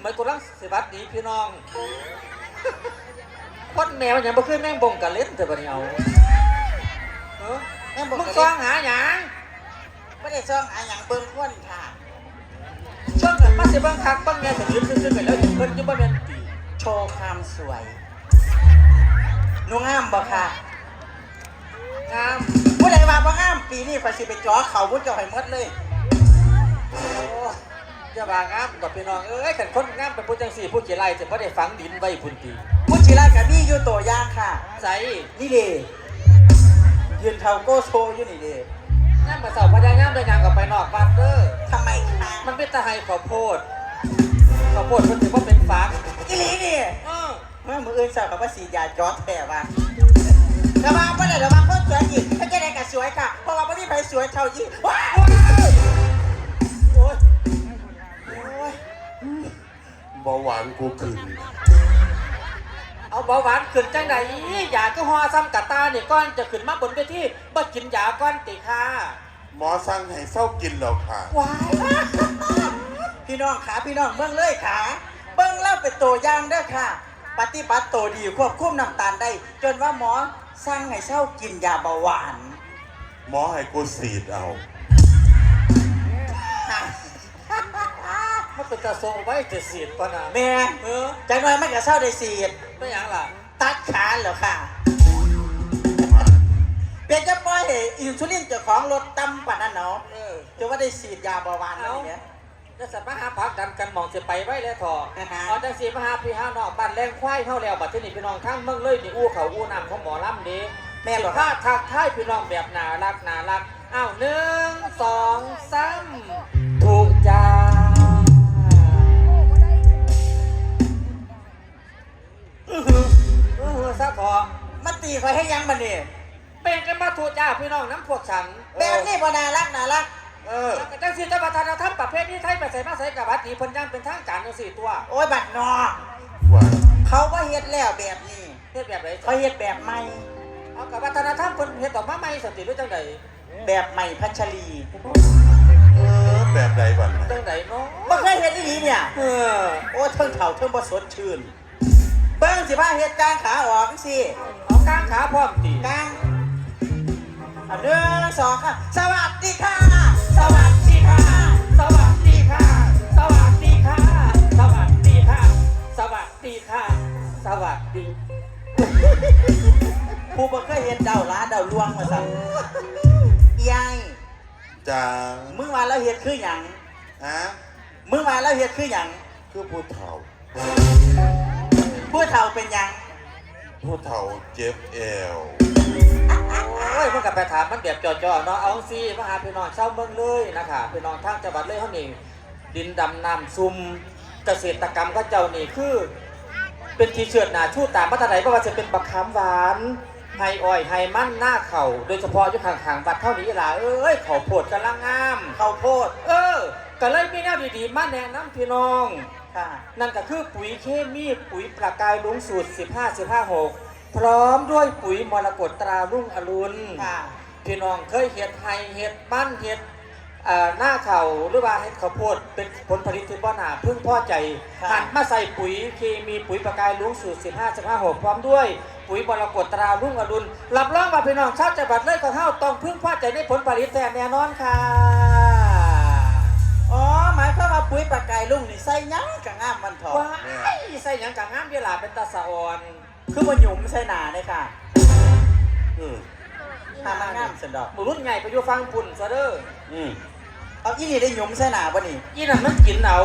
เหมือนกูรังสิบัดดีพี่น้องคนแมวอย่างบ่คือแม่งบงกะเล่นแต่บัดนี้เอาเออแม่บอกมึงกันซ่องหาหยังไม่ได้ซ่องอะหยังเบิ่งคนค่ะเบิ่งกันมาสิเบิ่งคักเบิ่งแน่แต่ยืนซื่อๆกันแล้วเพิ่นอยู่บ่แม่นตีโชว์ความสวยหนูงามบ่ค่ะงามผู้ใดว่าบ่งามปีนี้ข่อยสิไปจ่อเขาผู้จ้าให้หมดเลย โอ้ อย่าว่างามกับพี่น้องเอ้ยคันคนงามเป็นผู้จังสี่ผู้ขี้ไล่จะบ่ได้ฝังดินไว้พุ่นตีผู้ชิรากับมี่อยู่ตัวอย่างค่ะ ใส่นี่เด้ยืนเท่าโกโซอยู่นี่เด้งามมาเสาพญายามเดินยางกับไปนอกบ้านเด้อทำไมคะมันเป็นตะไห้ข้าวโพดข้าวโพดเพิ่นถือว่าเป็นฝักอีหลีนี่เออเมื่อมืออื่นสาวกับว่าสียาจอดแท้ว่าระวังบ่ได้ระวังคนสวยอีกถ้าจะได้ก็สวยค่ะเพราะว่าบ่มีใครสวยเท่าอีว้าว เบาหวานกูขึ้นเอาเบาหวานขึ้นจังไดยาก็ฮอซ้ำกะตานี่ก้อนจะขึ้นมาบนเวทีบ่กินยาก้อนติค่ะหมอสั่งให้เศร้ากินแล้วค่ะว้ายพี่น้องขาพี่น้องเบิ่งเลยขาเบิ่งเล่าเป็นตัวอย่างเด้อค่ะ ปฏิบัติตัวดีควบคุมน้ำตาลได้ จนว่าหมอสั่งให้เช่ากินยาเบาหวาน หมอให้กูสีดเอา มันเป็นตะทรงไว้จะเสียดปะนะแม่เออจังเลยมันก็เช่าได้สีดไม่หยังล่ะตัดขาเหรอค่ะ เป็นจะปล่อยให้อินซูลินเจ้าของรถต่ำกว่านั้นเนาะเออจะว่าได้ฉีดยาเบาหวานอะไรเงี้ยจะสัตว์มาหาพักดันกันมองจะไปไว้แล้วทออ่าฮะ เอาจังสีมาหาพี่หาน้องบ้านแรงควายเท่าแล้วบัดที่นี่พี่น้องทั้งเมืองเลยนี่อู้เขาอู้น้ำของหมอลำดีแม่เหรอถ้าทักทายพี่น้องแบบน่ารักน่ารักอ้าวหนึ่งสองสาม ซะขอมาตีคอยให้ยังมันนี่เป็นกันมาถูกจ้าพี่น้องน้ำพวกฉันแบบนี้พอน่ารักน่ารักเออจังสีจะวัฒนธรรมประเภทนี้ไทยไปใส่มาใส่กับวัดนีเพิ่นยังเป็นทางการจังสี่ตัว โอ้ยบัดนอกว่าเขาว่าเฮ็ดแล้วแบบนี้เฮ็ดแบบไหนเขาเฮ็ดแบบใหม่เอากับวัฒนธรรมเพิ่นเฮ็ดออกมาใหม่สติหรือจังไดแบบใหม่พัชรีเออแบบใดบันจังไดเนาะบ่เคยเฮ็ดอีหลีเนี่ยเออโอ้เทิงเถ่าเทิงบ่สดชื่น เบิ้งสิพาเฮ็ดกลางขาออกจังซี่เอากางขาพร้อมตีกลางเอาหนึ่งสองค่ะสวัสดีค่ะ สวัสดีค่ะ สวัสดีค่ะ สวัสดีค่ะ สวัสดีค่ะ สวัสดีค่ะ สวัสดีผู้บ่เคยเฮ็ดเดาล้าเดาลวงมาสั่นยายจ้ามึงว่าแล้วเฮ็ดคือหยังฮะมึงว่าแล้วเฮ็ดคือหยังคือผู้เฒ่าผู้ เฒ่าเป็นหยังผู้เฒ่าเจ็บเอวโอ้ยเพิ่นก็ไปถามมันแบบจ่อๆเนาะเอาสิมาหาพี่น้องชาวเมืองเลยนะคะพี่น้องทางจังหวัดเลยเฮานี่ดินดำน้ำซุ่มเกษตรกรรมเขาเจ้านี่คือ เป็นทีเชิดหนาชูตามมาตรไหนไม่ว่าจะเป็นบักขามหวานไฮอ้อยไฮมันหน้าเข่าโดยเฉพาะอยู่ข้างๆวัดเท่านี้ล่ะเอ้ยเขาโพดกำลังงามข้าวโพด เออก็เลยมีแนวดีๆมาแนะนำพี่น้อง ค่ะ นั่นก็คือปุ๋ยเคมีปุ๋ยประกายลุงสูตร 15 15 6 พร้อมด้วยปุ๋ยมรกตตรารุ่งอรุณค่ะพี่น้องเคยเห็ดไฮเห็ดบ้านเห็ดเอ่อหน้าเขาหรือว่าเห็ดข้าวโพดเป็นผลผลิตที่บ่หนาพึ่งพ่อใจครับหันมาใส่ปุ๋ยเคมีปุ๋ยประกายลุงสูตร 15 15 6 พร้อมด้วยปุ๋ยมรกตตรารุ่งอรุณรับรองว่าพี่น้องชาวจังหวัดเลยของเฮาต้องพึ่งพ่อใจในผลผลิตแต่แน่นอนค่ะ ปุ๋ยปลากไก่ลุงนี่ใส่หยังกะงามมันเถอะว้ายใส่หยังกะงามเวลาเป็นตาสะออนคือบ่หยุ่มใส่หนาเลยค่ะอืมถ้ามันงามสันดอกบุรุษใหญ่ไปอยู่ฟังปุ่นซะเด้ออืมเอาอีนี่ได้หยุ่มใส่หนาบ่นี่อีนั่นมันกินเอา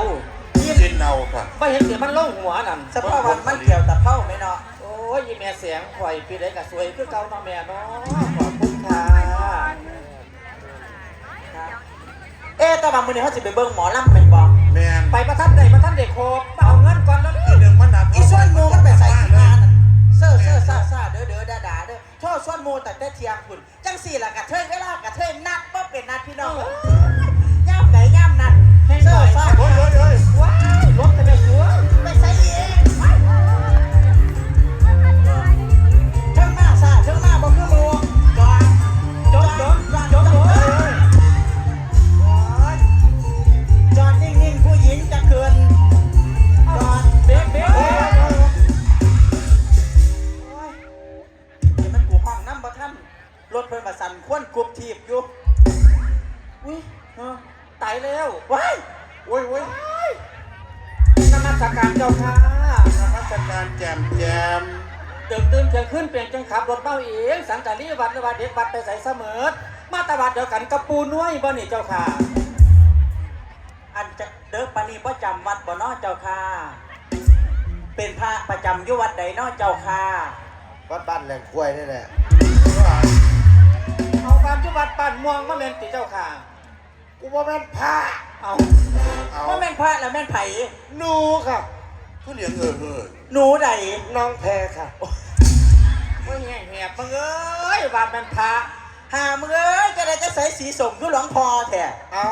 กินเอาค่ะไม่เห็นเสียมันลงหัวนั่นเฉพาะวันมันเกี่ยวตะเภาไหมเนาะโอ้ยอีแม่เสียงข่อยพี่ได้กับสวยคือเก่าเนาะแม่เนาะขอบคุณค่ะ เอ๊ะแต่ว่ามื้อนี้เขาสิไปเบิ่งหมอลำเป็นบ่แมนไปประทับใดประทับเด็กโคบเอาเงินก่อนแล้วอีหนึ่งมันหนักอีส่วนหมูมันไปใส่ที่งานนั่นเซ่อเซ่อซ่าซ่าเด้อเด้อด่าด่าเด้อโทษส่วนหมูแต่แต่เที่ยงคุณจังสี่ล่ะกะเทยเวลากะเทยนัดบ่เป็นนัดพี่น้องเอ้ยย่ำไหนย่ำนั่นเซ่อซ่า จ้าค่ะ อันจะเด้อปานนีประจำวัดบ่เนาะเจ้าค่ะ เป็นพระประจำอยู่วัดใดเนาะเจ้าค่ะ วัดบ้านแหล่งกล้วยนี่แหละเอาความจุวัดปั่นม่วงมาเล่นติเจ้าค่ะ กูว่าแม่นพระเอาเอาว่าแม่นพระแล้วแม่นไผหนูค่ะผู้เลี้ยงเออเออหนูใดน้องแพรค่ะไม่แห้งแหบมึงเอ้ยบาดมันพระ หามึงเอ้ยจะได้จะใส่สีสมคือหลวงพ่อแท้เอา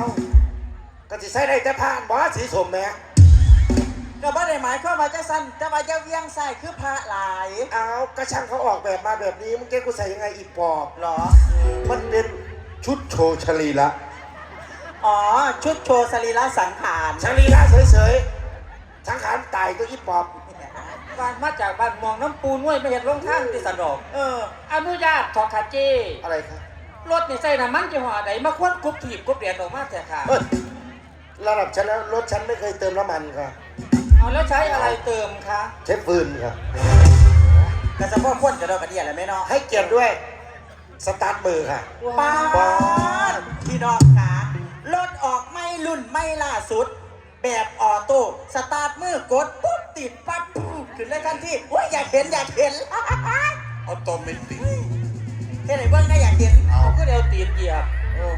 ก็จะใช้ได้แต่ผ่านบอสสีสมแหม่ก็บ่ได้หมายความว่าจะสั้นจะว่าจะเวียงใส่คือพระหลายเอากระช่างเขาออกแบบมาแบบนี้มึงแกกูใส่ยังไงอีกปอบเหรอ มันเป็นชุดโชว์ชลีละอ๋อ ชุดโชว์สรีระสังขารชลีละเฉยๆสังขารตายตัวอีปอบ บ้านมาจากบ้านม่วงน้ำปูน้วยไม่เห็นลงทางที่สันดอกเออ อนุญาตถอดขาเจอะไรคะรถนี่ใส่น้ำมันยี่ห้อใดมาควนกรุบถีบกรุบเดียนออกมาแต่ค่ะ เฮ้ยระดับฉันแล้วรถฉันไม่เคยเติมน้ำมันค่ะเอาแล้วใช้อะไรเติมคะใช้ฟืนค่ะ กระสะพ่อพ่นกระดอกกระเดียอะไรไหมเนาะให้เกียรติด้วย สตาร์ทมือค่ะ ป้าว้าดพี่น้องขารถออกไม่รุ่นไม่ล่าสุด แบบออโต้สตาร์ทมือกดปุ๊บติดปั๊บปุ๊บ ขึ้นเลยทันทีโอ้ยอยากเห็นอยากเห็นออโตเมติกเห็นไหนเบิ้งได้อยากเห็นเอาก็เดี๋ยวตีนเหยียบเออ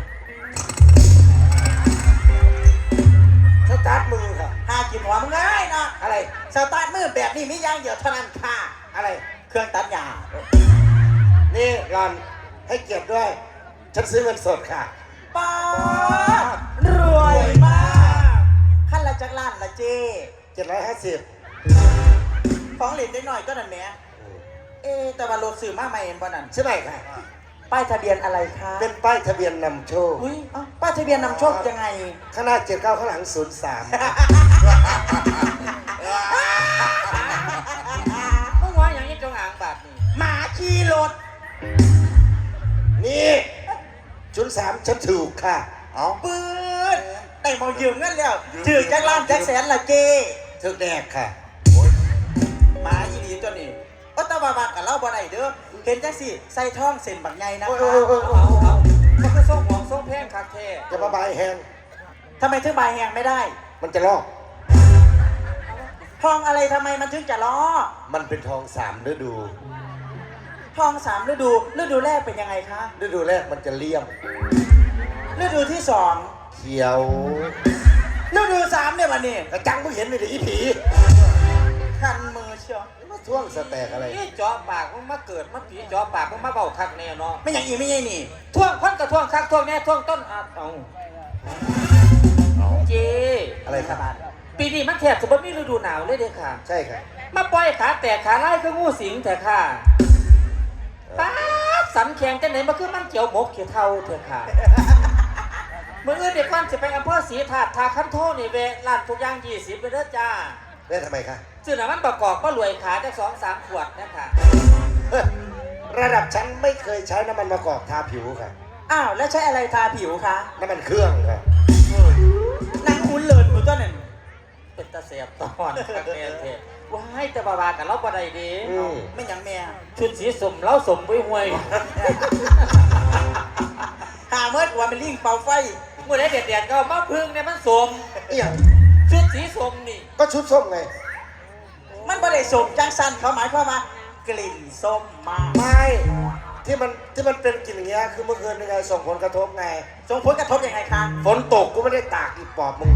สตาร์ทมือค่ะหากินหัวมึงง่ายเนาะอะไรสตาร์ทมือแบบนี้มีอย่างเดียวเท่านั้นค่ะอะไร เครื่องตัดหญ้านี่รอนให้เกียรติด้วยฉันซื้อเงินสดค่ะป้าดรวยมากขั้นละจักล้านละเจ750 ของเหรียญได้หน่อยก็นั่นแหมเอ๊ะแต่ว่ารถซื้อมาใหม่เห็นป่ะนั่นใช่ไหมค่ะป้ายทะเบียนอะไรคะเป็นป้ายทะเบียนนำโชคอุ้ยเอ้าป้ายทะเบียนนำโชคยังไง ข้างหน้า79ข้างหลังมึงว่าอย่างนี้จงอางบาทนี่หมาขี่รถ03นี่03ฉันถูกค่ะเอาปืนได้มายืมเงินแล้วถือจักล้านจักแสนละเจถูกแดกค่ะโอ้ย หมาอีหลีตัวนี้โอ้แตะวาบากับเล่าบ่ได้เด้อเห็นจังสิใส่ท่องเส้นบักใหญ่นะโอ้ยคะโอ้ยโอ้ยโอ้เอายเอามันคือส่งของส่งแพงคักแท้จะมาบายแหงทำไมถึงบายแหงไม่ได้ มันจะลอกทองอะไรทำไมมันถึงจะล้อ มันเป็นทองสามฤดู ทองสามฤดู ฤดูแรกเป็นยังไงคะ ฤดูแรกมันจะเลี่ยม ฤดูที่สองเขียว ฤดูสามเนี่ยวันนี้กระจังมึงเห็นเลยดิอีผีคันมือเชียวมาท่วงสแต็กอะไรนี่เจาะปากมึงมาเกิดมาผีเจาะปากมึงมาเบาคักแน่เนาะไม่อย่างอีไม่ใช่นี่ท่วงคนกับท่วงคักท่วงแน่ท่วงต้นอะเอาเอาเจอะไรครับปีนี้มันแทบจะบ่มีฤดูหนาวเลยเด้อค่ะ ใช่ค่ะมาปล่อยขาแตกขาไล่คืองูสิงแต่ค่ะป้าดสันแข็งจังไหนมาคือมันเจียวหมกเขียวเทาเถอะค่ะมื่ออื่นเด็กวันจะไปอำเภอศรีถาดทาคันโทนี่เวร้านทุกอย่างยี่สิบไปเด้อจ้าได้ทำไมคะ ซื้อน้ำมันประกอบก็รวยขาจะสองสามขวดนะคะเฮ้ยระดับฉันไม่เคยใช้น้ำมันมะกอกทาผิวค่ะ อ้าวแล้วใช้อะไรทาผิวคะน้ำมันเครื่องค่ะนางหุ่นเลิศอยู่ตัวนั้นเป็นตาเสียบตอนคักแน่เทว้ายแต่บาบากันเราบ่ได้เดีอืมไม่หยังแม่ชุดสีสมเล้าสมไว้ห่วยหาเมื่อว่าเป็นลิงเป่าไฟเมื่อไรเด็ดเด็ดๆก็เอามาพึ่งเนี่ยมันสมเอี่ยงชุดสีสมนี่ ก็ชุดส้มไง มันบ่ได้สมจังสันเขาหมายความว่ากลิ่นส้มมากไม่ที่มันที่มันเป็นกลิ่นอย่างเงี้ยคือเมื่อคืนยังไงส่งผลกระทบไงส่งผลกระทบยังไงคะฝนตกกูไม่ได้ตากอีปอบมึง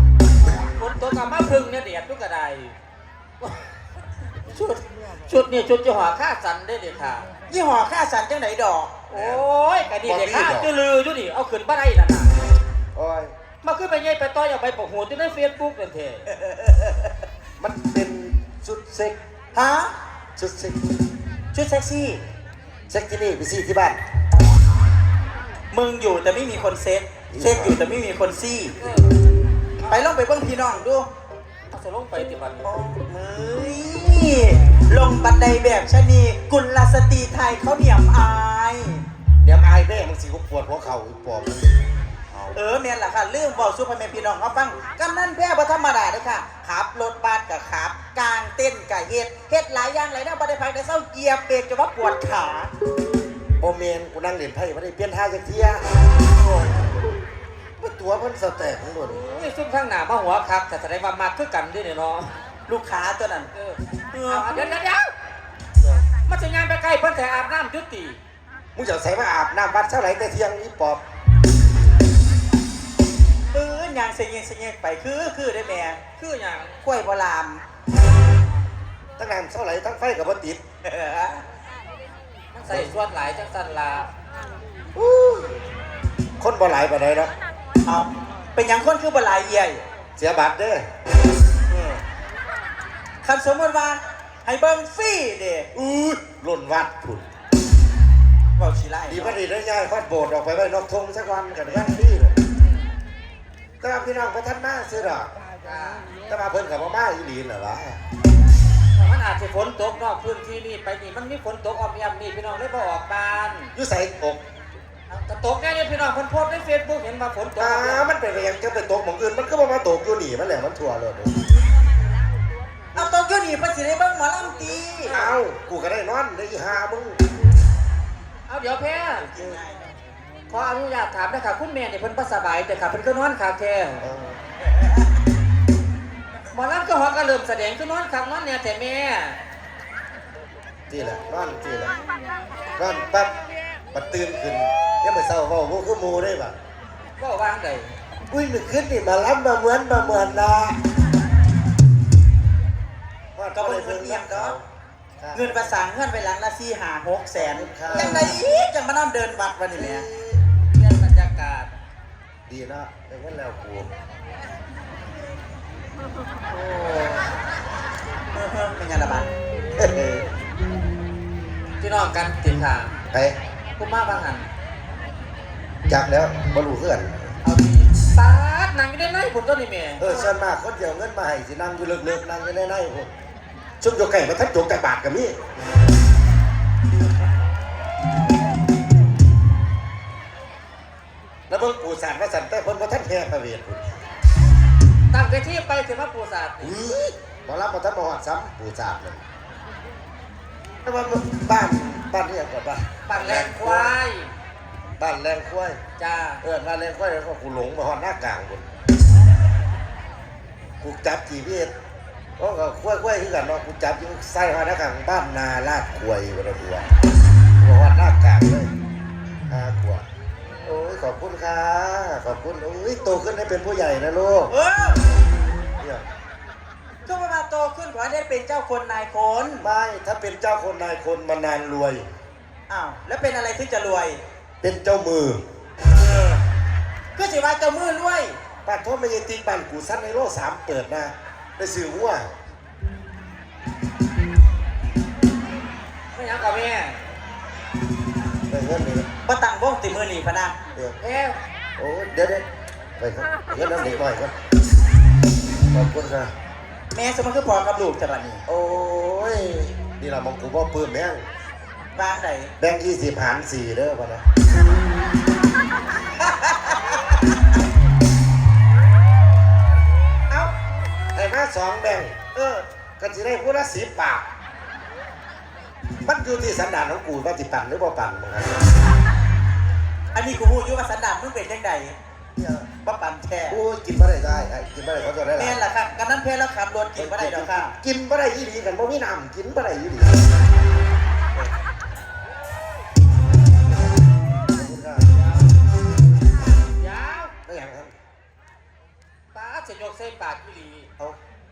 คนตัวกับมาพึ่งเนี่ยเด็ดทุกกระไดชุดชุดนี่ชุดจะหัวค่าสันได้เด็ดค่ะยี่ห้อค่าสันจังไหนดอก โอ้ยกะดีเด็ดค่ะจะลือจุดิเอาขึ้นบ้าได้ละนะโอ้ยมาขึ้นไปยัยไปต่อยเอาไปปกหูที่ในเฟซบุ๊กนั่นเถอะมันเป็น ชุดเซ็กฮะชุดเซ็กชุดเซ็กซี่เซ็กที่นี่ไปซี่ที่บ้านมึงอยู่แต่ไม่มีคนเซ็กเซ็กอยู่แต่ไม่มีคนซี่เออไปลองไปเบิ่งพี่น้องดูเอาจะลงไปติบันนี้เฮ้ยลงบันไดแบบชะนีกุลสตรีไทยเขาเหนียมอายเดี๋ยวอายแม่มึงสิกูปวดหัวเข่าอีปอบ เอาเออแม่นล่ะค่ะเรื่องบอกซูเปอร์แมนพี่น้องเขาฟังกำนันแพ้บ่ธรรมดาเด้อค่ะขับรถบัสกับขับกลางเต้นกับเฮ็ดเฮ็ดหลายอย่างหลายแนวบ่ได้พักได้เศร้าเหยียบเบรกจนว่าปวดขาโอเมนกูนั่งเล่นไพ่ไม่ได้เปลี่ยนท่าจากเที่ยมันตัวมันสแต็กทั้งหมดนี่ซุ่มข้างหน้ามาหัวครับแต่แสดงว่ามาคือกันด้วยเนี่ยเนาะลูกค้าตัวนั้นเออเอาเดี๋ยวเดี๋ยวเดี๋ยวมาจะงานไปใกล้เพิ่นแต่อาบน้ำจุติมึงจะใส่มาอาบน้ำวัดเท่าไหร่แต่เที่ยงนี่ปอบปืน ยางเสียงเสียงไปคือคือได้แม่คืออย่างกล้วยบราณตั้งน้ำเท่าไหร่ตั้งไฟกับบ่ติดเออมันใส่ส่วนหลายจังสันลาคนบ่หลายปานเนาะเอาเป็นหยังคนคือบ่หลายเอี่เสียบัตรเด้อคันสมมติว่าให้เบิ่งฟรีเด้อู้ยหล่นวัดพุ่นเว้าสิไล่ดีพอดีได้ย้ายคอดโบสถ์ออกไปไว้นอกทงสักวันกันย่างพี่เลย แต่ว่าพี่น้องพระท่านมาซื้อดอกแต่ว่าเพิ่นกับมาอีหลีเหรอวะมันอาจจะฝนตกนอกพื้นที่นี่ไปนี่มันมีฝนตกออมแอมนี่พี่น้องได้บ่ออกบ้านอยู่ใส่อกแต่ตกแน่เนี่ยพี่น้องเพิ่นโพสต์ในเฟซบุ๊กเห็นมาฝนตกอ่ามันเป็นไปยังจะไปตกหมองอื่นมันก็บ่มาตกอยู่นี่มันแหละมันทั่วเลยเอาตรงอยู่นี่เพิ่นสิได้เบิ่งหมอลำตีเอ้ากูก็ได้นอนได้อีหามึงเอาเดี๋ยวแพ้ ขออนุญาตถามนะครับคุณแม่เนี่ยเพิ่นบ่สบายแต่ค่ะเพิ่นก็นอนขาแท้เออหมอลำก็ฮอกก็เริ่มแสดงก็นอนคักนอนเนี่ยแต่แม่ที่แหละนอนที่แหละนอนปั๊บบัดตื่นขึ้นยังไม่เศร้าเว้าบ่คือหมู่ได้บ่ก็วางได้อุ้ยนึกขึ้นนี่มาล้ำมาเหมือนมาเหมือนนะว่าก็ก็บ่เลยเพิ่เพิ่นงเอียงดอกครับเงินประสานเงินไปหลังละ4 5 6แสนครับจังไดอีกจังมานํเดินวัดวันนี้แหม่ ดีนะแต่งั้นแล้วกูโอ้เออๆเป็นไงล่ะบัดพี่น้องกันติดค่ะไปกูมาบางหันจักแล้วบ่รู้เพื่อนเอาดีปาดนั่งอยู่ในในผมตัวนี้แม่เออส่วนมากคนเดียวเงินมาให้สินั่งอยู่เลิกๆนั่งอยู่ในในพุ่นชุบโยไก่มาทัดโจกแต่บาทกับมี แล้วเบิ่งปู่สารว่าสันแต่เพิ่นบ่ทันแพ้พระเวทพุ่นตั้งแต่ที่ไปถึงมาปูศาสตร์อุ้ยบ่รับบ่ทันบ่ฮอดซ้ำปู่สารเลยแต่ว่าบ้านบ้านนี่ก็บ้านปั่นแรงควายบ้านแรงควายจ้าเออบ้านแรงควายแล้วก็กูหลงมาฮอดหน้ากลางพุ่นกูจับจีพีเอสโอ้ก็ควายควายคือกันเนาะกูจับอยู่ใส่ฮอดหน้ากลางบ้านนาลาดควายบ่ได้บัวบ่ฮอดหน้ากลางเลยห้าขวบโอ้ย ขอบคุณค่ะ ขอบคุณโอ้ยโตขึ้นให้เป็นผู้ใหญ่นะลูกเออเนี่ยก็มาโตขึ้นขอให้ได้เป็นเจ้าคนนายคนไม่ถ้าเป็นเจ้าคนนายคนมานานรวย อ้าวแล้วเป็นอะไรถึงจะรวยเป็นเจ้ามือก็สิว่าเจ้ามือรวยป้าโทษไม่ยังตีบ้านกูสั้นในโลสามเปิดนะ ไปซื้อหัว บ่ตั้งวงติมือนี่พะนะเดี๋ยวแม่โอ้เดี๋ยวเดี๋ยวไปครับเงินน้ำเด็กหน่อยครับขอบคุณค่ะแม่สมมันคือพอกับลูกจะบัดนี้โอ้ยนี่เรามองกูว่าปืนแม่งวางไหนแบงค์ยี่สิบหารสี่เด้อพะนะเอ้าให้มาสองแบงค์เออก็จะได้พูดละสิบบาทมันอยู่ที่สันดานของกูว่าจิปั่นหรือบ่ปั่นมึงครับ อันนี้กูฮู้อยู่ว่าสันดานมึงเป็นจังไดบ่ปั่นแท้กูกินไม่ได้ได้ไอ้กินไม่ได้เขาจะได้หลาแม่ยนล่ะครับกันนั้นเพลแล้วขับรถกินบ่ได้ดอกค่ะกินไม่ได้ยี่ดีกันบ่มีน้ำกินไม่ได้ยี่ดียาวได้ยังครับป้าดจะยกเส้นปากอีหลีเอา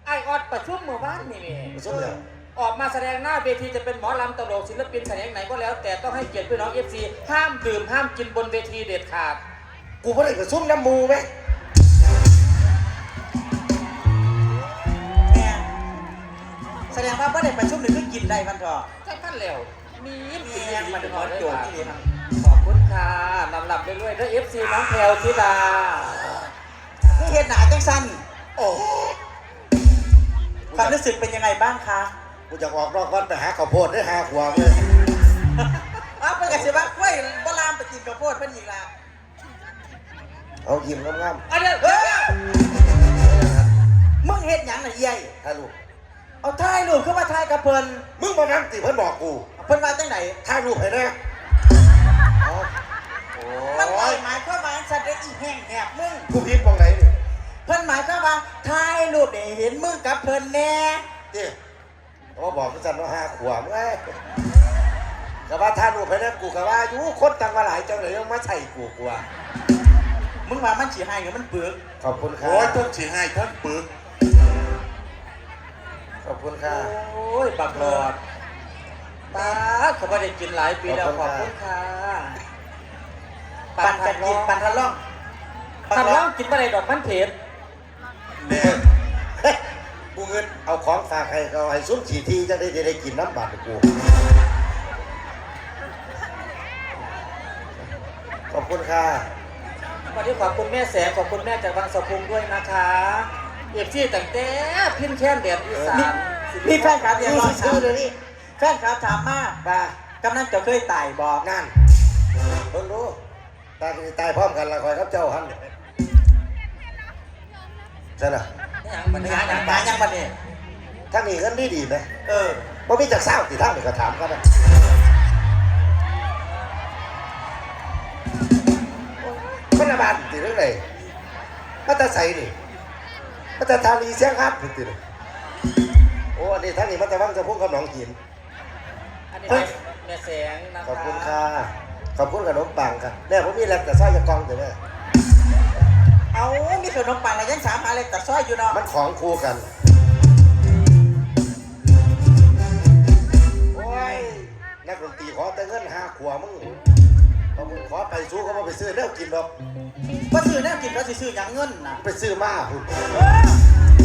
ไอออดประชุมเมื่อวานนี่แม่ไปส้มยัง ออกมาแสดงหน้าเวทีจะเป็นหมอลำตลกศิลปินแขนงไหนก็แล้ว แต่ต้องให้เกียรติพี่น้องเอฟซีห้ามดื่มห้ามกินบนเวทีเด็ดขาด กูไม่ได้ไปส้มน้ำมูไหมแม่แสดงว่าบ่ได้ประชุมนี่คือกินได้พันทอะใช่ท่านแล้วมีมียังมาถึงหมอโจทย์ที่นี่ครับขอบคุณค่ะลำลับไปเรื่อยๆด้วยเอฟซีน้องแพลวธิดา คือเฮ็ดหนาจังซั่นโอ้ความรู้สึกเป็นยังไงบ้างคะ กูจะออกนอกวัดไปหาข้าวโพดได้หาขวบเลยอ้าวเพิ่นก็สิว่ากล้วยบ่ลามไปกินข้าวโพดเพิ่นอีกล่ะเอายิ้มงามอันเนี้ยเฮ้ยๆมึงเฮ็ดหยังน่ะเยัยถ่ายรูปเอาถ่ายรูปขึ้นมาถ่ายกับเพิ่นมึงมานั่งติเพิ่นบอกกูเพิ่นมาจังไหนถ่ายรูปให้แน่เอาโอ้มันหมายยหมายความว่าสัตว์ได้อีแห้งแหบมึง กูพิมพ์มองไหนนี่เพิ่นหมายความว่าถ่ายรูปได้เห็นมึงกับเพิ่นแน่ เจ้ เขาบอกกูสั่นว่าห้าขวบไงกะว่าถ่ายรูปให้แน่กูกะว่าอยู่คนตังมาหลายจังเลยยังมาใส่กูกูว่ามึงว่ามันสิให้หรือมันเปลือกขอบคุณครัโอ้ยบท่านฉีให้ท่านปึกขอบคุณค่ะโอ้ยบักหลอดป้าดเขาไม่ได้กินหลายปีแล้วขขออบบคุคุณณค่ะปั่นกันกินปั่นทะล่องปันร้องกินไปไหนดอกมันเผ็ดแน่ กูเงินเอาของฝากให้เขาให้ซุ้มฉีทีจะได้จะได้กินน้ำบาดกูขอบคุณค่ะวันนี้ขอบคุณแม่แสงขอบคุณแม่จากบางสะพุงด้วยนะคะเอฟซีตั้งแต่พินแค้นแดดอีสานมีแฟนคลับเรียกร้องซื้ถาอมเดี๋ยวนี้แฟนคลับถามมาบ้ากำนันจะเคยตายบอกนั่นเพิ่งรู้ตายกันสิตายพร้อมกันละคอยครับเจ้าหันใช่ละอ ย่างมันหาหาหอยังงหาหยังบัดนี้ทั้งนี้เงินดีดีไหมเออว่ามีจากเศร้าที่ทั้งนี้ก็ถามกันนะคนละบ้านติเรื่องไหนมาตาใส่นี่มาตาทานีเสียงฮัดติดโอ้อันนี้ทั้งนี้มาตาวังจะพุ่งกับหนองหินอันนี้แม่แสงนะคะขอบคุณค่ะขอบคุณขนมปังค่ะแม่ผมมีแรงแต่สร้อยจะกองแต่แม่ เอามีขนมปังอะไรยังสามอะไรแต่ซอยอยู่เนาะมันของคู่กัน โอ้ย นักดนตรีขอแต่เงินห้าขวมึงขอมึงขอไปสู้ก็มาไปซื้อเนื้อกินดอกบ่ซื้อแน่กินก็สิซื้อหยังเงินน่ะไปซื้อมาพุ่นเออ